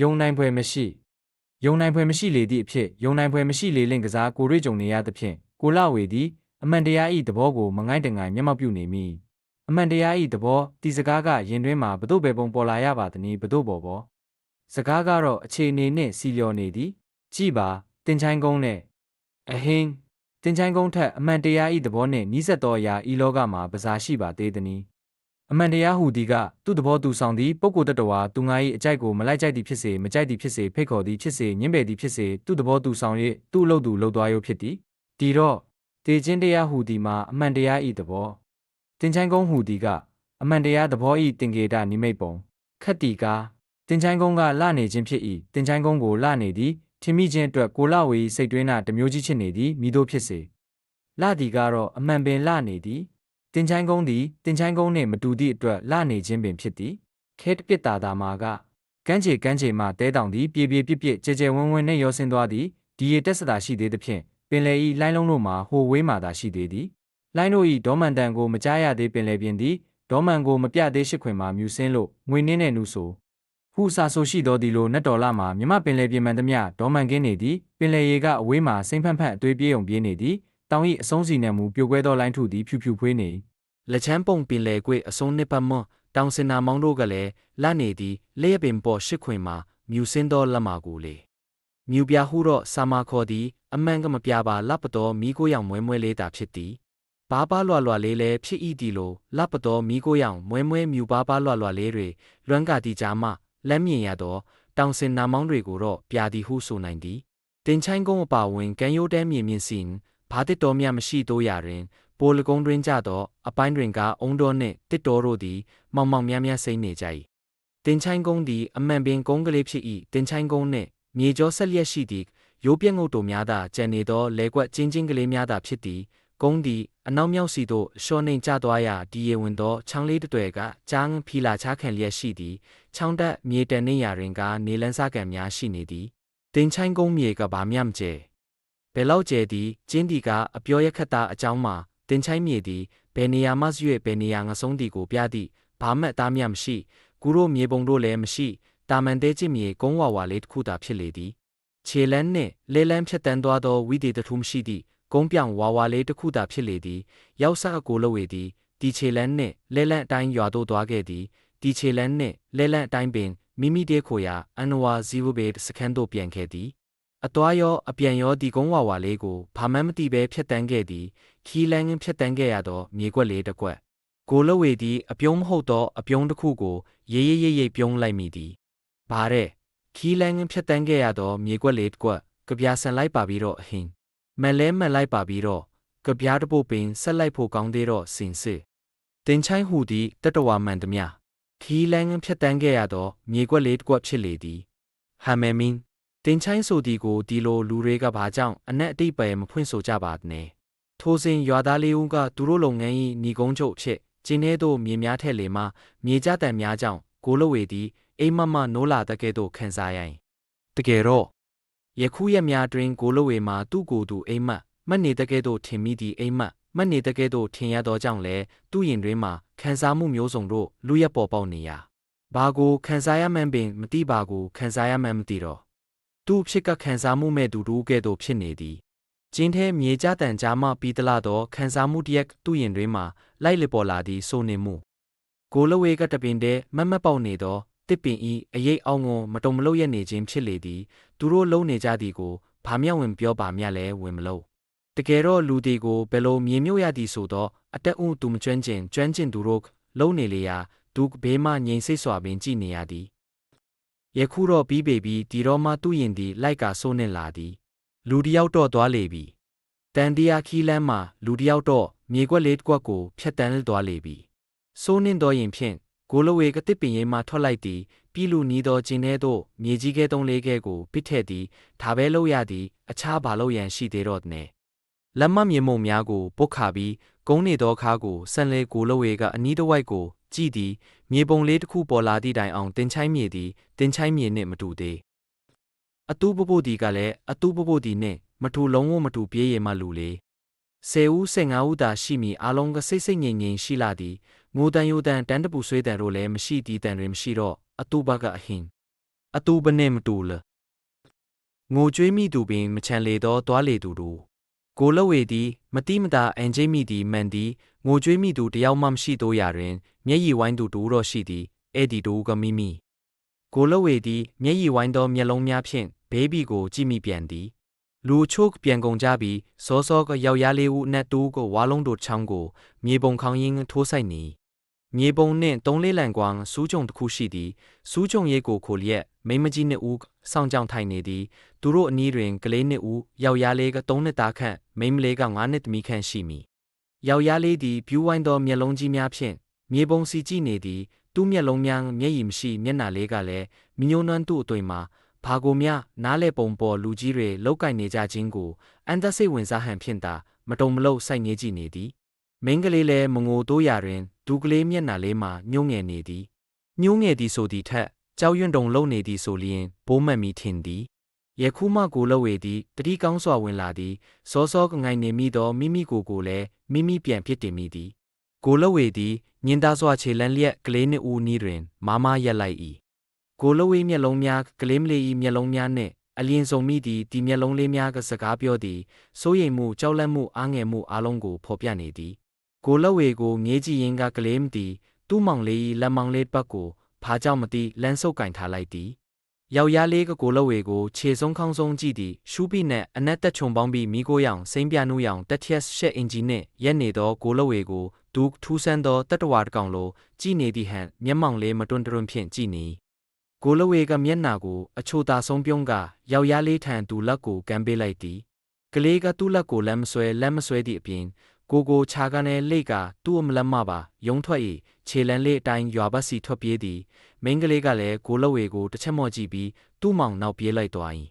ယုံနိုင်ဖွယ်မရှိယုံနိုင်ဖွယ်မရှိလေသည့်အဖြစ်ယုံနိုင်ဖွယ်မရှိလေလင့်ကစားကိုရွေကြုံနေရသဖြင့်ကိုလဝေသည်အမှန်တရား၏သဘောကိုမငိုင်းတငိုင်းမျက်မှောက်ပြုနေမိအမှန်တရား၏သဘောဒီစကားကရင်တွင်းမှာဘတို့ပဲပုံပေါ်လာရပါသနည်းဘတို့ပေါ်ပေါ်စကားကတော့အခြေအနေနှင့်စီလျော်နေသည်ကြည်ပါတင်ချိုင်းကုန်းနဲ့အဟင်းတင်ချိုင်းကုန်းထက်အမှန်တရား၏သဘောနှင့်နီးစပ်သောအရာဤလောကမှာပစားရှိပါသေးသည် အမှန်တရားဟူသည်ကသူ့သဘောသူဆောင်သည်ပုဂ္ဂိုလ်တ attva သူငါ၏အကြိုက်ကိုမလိုက်ကြိုက်သည်ဖြစ်စေမကြိုက်သည်ဖြစ်စေဖိတ်ခေါ်သည်ဖြစ်စေညှင်းပယ်သည်ဖြစ်စေသူ့သဘောသူဆောင်၍သူ့အလုပ်သူလုပ်သွားရုံဖြစ်သည်ဒီတော့တေခြင်းတရားဟူသည်မှာအမှန်တရား၏သဘောတင်ချိုင်းကုန်းဟူသည်ကအမှန်တရားသဘော၏တင်ကေတနိမိတ်ပုံခတ်တီကားတင်ချိုင်းကုန်းကလနေခြင်းဖြစ်၏တင်ချိုင်းကုန်းကိုလနေသည်ထင်မိခြင်းအတွက်ကိုလဝေစိတ်တွင်းနာတမျိုးကြီးချစ်နေသည်မိတို့ဖြစ်စေလဒီကတော့အမှန်ပင်လနေသည် တင်ချိုင်းကုန်းသည်တင်ချိုင်းကုန်းနှင့်မတူသည့်အတွက်လနေခြင်းပင်ဖြစ်သည်ခဲတပစ်တာသာမာကကန်းချေကန်းချေမှတဲတောင်သည်ပြေပြေပြစ်ပြစ်ကြဲကြဲဝန်းဝန်းနှင့်ရောဆင်းသွားသည်ဒီရတက်စတာရှိသေးသဖြင့်ပင်လေဤလိုင်းလုံးတို့မှာဟိုဝေးမှသာရှိသေးသည်လိုင်းတို့ဤဒေါမန်တန်ကိုမကြားရသေးပင်လေပြင်သည်ဒေါမန်ကိုမပြသေးရှိခွင်မှာမြူစင်းလို့ငွေနှင်းတဲ့နုဆိုဟုစာဆိုရှိတော်သည်လိုနတ်တော်လာမှာမြမပင်လေပြင်မှန်သမျှဒေါမန်ကင်းနေသည်ပင်လေရေကအဝေးမှာစိမ့်ဖန့်ဖန့်အသွေးပြေးုံပြေးနေသည် တောင်ဤအဆုံးစီနှံမူပြိုကွဲသောလိုင်းထုသည်ဖြူဖြူဖွေးနေလက်ချမ်းပုံပင်လေကွေအစုံနှစ်ပတ်မွန်တောင်စင်နာမောင်တို့ကလည်းလက်နေသည်လျက်ပင်ပေါ်ရှစ်ခွင်မှာမြူစင်းသောလက်မာကိုလေမြူပြဟုတော့စာမခေါ်သည် အမှန်ကမပြပါလပ်ပတော်မိကိုရောင်မွဲမွဲလေးတာဖြစ်သည်ဘာပါလွာလွာလေးလဲဖြစ်ဤဒီလိုလပ်ပတော်မိကိုရောင်မွဲမွဲမြူဘာပါလွာလွာလေးတွေလွမ်းကတိကြမှလက်မြင်ရသောတောင်စင်နာမောင်းတွေကိုတော့ပြသည်ဟုဆိုနိုင်သည်တင်ချိုင်းကုန်းအပါဝင်ကန်ယိုတဲမြင်မြင်စင် ဘာတစ်တော်မြမရှိတော့ရရင်ပိုလကုန်းတွင်ကြသောအပိုင်းတွင်ကအုံတော်နှင့်တစ်တော်တို့သည် မောင်မောင်များများစိမ့်နေကြ၏တင်ချိုင်းကုန်းသည်အမှန်ပင်ကုန်းကလေးဖြစ်၏တင်ချိုင်းကုန်းနှင့်မြေကျောဆက်လျက်ရှိသည့်ရိုးပြက်ငုတ်တို့များသာကျန်နေသောလဲကွက်ချင်းချင်းကလေးများသာဖြစ်သည်ကုန်းသည်အနောက်မြောက်စီသို့ရှော့နှိမ်ကျသွားရာဒီရဝင်သောချောင်းလေးတစ်တွေကကျန်းဖီလာချခံလျက်ရှိသည်ချောင်းတက်မြေတန်နေရာတွင်ကနေလန်းစားကံများရှိနေသည်တင်ချိုင်းကုန်းမြေကဘာမြမကျဲ ဘယ်လောက်ကျဲသည်ကျင်းဒီကအပြောရခတ်တာအကြောင်းမှာတင်ချိုင်းမြေသည်ဘယ်နေရာမှရွေ့ဘယ်နေရာငဆုံးသည်ကိုပြသည့်ဘာမှသားမြမရှိကူတို့မြေပုံတို့လည်းမရှိတာမန်တဲချစ်မြေကုန်းဝါဝါလေးတစ်ခုသာဖြစ်လေသည်ခြေလန်းနှင့်လဲလန်းဖြတ်တန်းသွားသောဝိသေတထုမရှိသည့်ကုန်းပြောင်ဝါဝါလေးတစ်ခုသာဖြစ်လေသည်ရောက်စားအကိုလို့ဝေသည်ဒီခြေလန်းနှင့်လဲလန်းအတိုင်းရွာသို့သွားခဲ့သည်ဒီခြေလန်းနှင့်လဲလန်းအတိုင်းပင်မိမိတည်းခိုရာအန်နဝါဇီဝဘေစခန်းသို့ပြန်ခဲ့သည် အသွားရောအပြန်ရောဒီကုန်းဝါဝါလေးကိုဘာမှမသိဘဲဖြတ်တန်းခဲ့သည်ခီးလန်းဖြတ်တန်းခဲ့ရသောမြေကွက်လေးတစ်ကွက်ကိုလဝေသည်အပြုံးမဟုတ်သောအပြုံးတစ်ခုကိုရေးရေးရေးရေးပြုံးလိုက်မိသည်ဘာတဲ့ခီးလန်းဖြတ်တန်းခဲ့ရသောမြေကွက်လေးတစ်ကွက်ကြပြဆန်လိုက်ပါပြီးတော့အဟင်းမန်လဲမန်လိုက်ပါပြီးတော့ကြပြားတပုတ်ပင်ဆက်လိုက်ဖို့ကောင်းသေးတော့စင်စစ်တင်ချိုင်းဟူသည်တတဝါမှန်သည်မြခီးလန်းဖြတ်တန်းခဲ့ရသောမြေကွက်လေးတစ်ကွက်ဖြစ်လေသည်ဟမ်မဲမင်း တင်ချိုင်းဆိုဒီကိုဒီလိုလူတွေကဘာကြောင့်အနက်အတိတ်ပဲမဖွင့်ဆိုကြပါနဲ့ထိုစဉ်ရွာသားလေးဦးကသူတို့လုပ်ငန်း၏ညီကုန်းချုပ်ဖြစ်ကျင်းထဲသို့မြေများထက်လေမှမြေကြတန်များကြောင့်ကိုလဝေသည်အိမ်မမနိုးလာတဲ့ကဲ့သို့ခံစားရရင်တကယ်တော့ယခုရက်များတွင်ကိုလဝေမှာသူ့ကိုယ်သူအိမ်မက်မတ်နေတဲ့ကဲ့သို့ထင်မိသည့်အိမ်မက်မတ်နေတဲ့ကဲ့သို့ထင်ရသောကြောင့်လည်းသူ့ရင်တွင်မှခံစားမှုမျိုးစုံတို့လူရက်ပေါ်ပေါက်နေရာဘာကိုခံစားရမှန်းပင်မသိပါကိုခံစားရမှန်းမသိတော့ သူ့ဖြစ်ကခံစားမှုမဲ့သူတို့ကဲ့သို့ဖြစ်နေသည်ကျင်းထဲမြေကြတန်ကြားမှပြီးတလာသောခံစားမှုတရက်သူ့ရင်တွင်မှလိုက်လေပေါ်လာသည်ဆိုနေမှုကိုလဝေကတပင်တဲမမတ်ပေါက်နေသောတစ်ပင်ဤအရေးအောင်ကိုမတုံမလို့ရနေခြင်းဖြစ်လေသည်သူတို့လုံနေကြသည်ကိုဘာမျှဝင်ပြောပါမျှလဲဝင်မလို့တကယ်တော့လူဒီကိုဘယ်လိုမြေမြုပ်ရသည်ဆိုတော့အတက်ဦးသူမကျွမ်းကျင်ကျွမ်းကျင်သူတို့လုံနေလေရာသူဘေးမှငြိမ်စိတ်စွာပင်ကြည်နေရသည် ယခုတော့ပြီးပေပြီဒီတော့မှသူ့ရင်သည်လိုက်ကာဆိုးနှင့်လာသည်လူတယောက်တော့သွားလေပြီတန်တရားခီးလန်းမှာလူတယောက်တော့မြေကွက်လေးတစ်ကွက်ကိုဖျက်တမ်းသွားလေပြီဆိုးနှင့်တော့ရင်ဖြင့်ကိုလဝေကတစ်ပင်ရင်မှထွက်လိုက်သည်ပြည်လူနီးသောကျင်းထဲသို့မြေကြီးကဲသုံးလေးကဲကိုပစ်ထည့်သည်ဒါပဲလို့ရသည်အခြားဘာလို့ရန်ရှိသေးတော့တဲ့လက်မမြေမုံများကိုပုတ်ခါပြီးကုန်းနေသောခါကိုဆန်လေကိုလဝေကအနီးတစ်ဝိုက်ကို ကြည်သည်မြေပုံလေးတစ်ခုပေါ်လာသည့်တိုင်အောင်တင်ချိုင်းမြေသည်တင်ချိုင်းမြေနှင့်မတူသေးအတူပပို့ဒီကလည်းအတူပပို့ဒီနှင့်မတူလုံးဝမတူပြေးရမှလူလေဆယ်ဦးဆယ်ငါးဦးသာရှိမည်အလုံးကစိတ်စိတ်ငြိမ်ငြိမ်ရှိလာသည်ငိုတန်ယိုတန်တန်းတပူဆွေးတန်တို့လည်းမရှိသည်တန်တွင်မရှိတော့အတူဘကအဟင်းအတူပနှင့်မတူလငိုကြွေးမိသူပင်မချန်လေသောသွားလေသူတို့ကိုလဝေသည်မတိမတာအန်ဂျိမိသည်မှန်သည် ငိုကြွေးမိသူတယောက်မှမရှိသောရာတွင် မျက်ရည်ဝိုင်းသူတူတော့ရှိသည်အဲ့ဒီတူကမိမိကိုလဝေသည်မျက်ရည်ဝိုင်းသောမျက်လုံးများဖြင့်ဘေးဘီကိုကြည့်မိပြန်သည်လူအချို့ပြန်ကုန်ကြပြီးစောစောကယောက်ျားလေးဦးအနက်တူကိုဝါလုံးတို့ချောင်းကိုမြေပုံခေါင်းရင်းထိုးဆိုင်နေမြေပုံနှင့်သုံးလေးလံကွာစူးကြုံတစ်ခုရှိသည်စူးကြုံရိတ်ကိုခိုလျက်မိန်းမကြီးနှစ်ဦးစောင့်ကြောင်ထိုင်နေသည်သူတို့အနီးတွင်ကလေးနှစ်ဦးယောက်ျားလေးကသုံးနှစ်သားခန့်မိန်းမလေးကငါးနှစ်သမီးခန့်ရှိမည် ယောက်ျားလေးသည်ပြူးဝိုင်းသောမျက်လုံးကြီးများဖြင့်မြေပုံစီကြည့်နေသည်သူ့မျက်လုံးများမျက်ရည်မရှိမျက်နှာလေးကလည်းမြညိုနှွမ်းသူ့အသွင်မှာဘာကိုမျှနားလဲပုံပေါ်လူကြီးတွေလောက်ကင်နေကြခြင်းကိုအန်သက်စိတ်ဝင်စားဟန်ဖြင့်သာမတုံမလုစိုက်နေကြည့်နေသည်မိန်းကလေးလည်းမငိုတိုးရာတွင်ဒူကလေးမျက်နှာလေးမှာညှိုးငယ်နေသည်ညှိုးငယ်သည်ဆိုသည်ထက်ကြောက်ရွံ့တုံလုံနေသည်ဆိုလျင်ဘိုးမှတ်မိထင်သည် ယခုမှကိုလဝေသည်တတိကောင်းစွာဝင်လာသည်စောစောကငိုင်နေမိသောမိမိကိုယ်ကိုလည်းမိမိပြန်ဖြစ်တင်မိသည် ကိုလဝေသည်ညင်သားစွာခြေလန်းလျက်ကလေးနှစ်ဦးနီးတွင်မာမရက်လိုက်၏ကိုလဝေမျက်လုံးများကလေးမလေး၏မျက်လုံးများနှင့်အလျင်စုံမိသည်ဒီမျက်လုံးလေးများကစကားပြောသည်စိုးရိမ်မှုကြောက်လန့်မှုအားငယ်မှုအလုံးကိုဖော်ပြနေသည် ကိုလဝေကိုငေးကြည့်ရင်းကကလေးမသည်သူ့မောင်လေး၏လက်မောင်လေးပတ်ကိုဘာကြောင့်မသိလမ်းဆုပ်ကင်ထားလိုက်သည် ယောက်ျားလေးကကိုလဝေကိုခြေဆုံးခေါင်းဆုံးကြည့်သည်ရှူးပိနဲ့အနက်တက်ချုံပေါင်းပြီးမိကိုရောင်စိမ့်ပြနူးရောင်တက်ချက်ရှက်အင်ဂျီနှင့်ရက်နေသောကိုလဝေကိုဒူးထူးဆန်းသောတတဝါတကောင်လိုကြည့်နေသည်ဟန်မျက်မှောင်လေးမတွန့်တွန့်ဖြင့်ကြည့်နေကိုလဝေကမျက်နာကိုအချိုသာဆုံးပြုံးကယောက်ျားလေးထံသူလက်ကိုကမ်းပေးလိုက်သည်ကလေးကသူ့လက်ကိုလက်မဆွဲလက်မဆွဲသည့်အပြင် ကိုကိုခြာကနေလိတ်ကသူ့အမလက်မပါယုံထွက်၏ခြေလန်းလေးအတိုင်းရွာဘက်စီထွက်ပြေးသည်မိန်းကလေးကလည်းကိုလဝေကိုတစ်ချက်မော့ကြည့်ပြီးသူ့မောင်နောက်ပြေးလိုက်သွား၏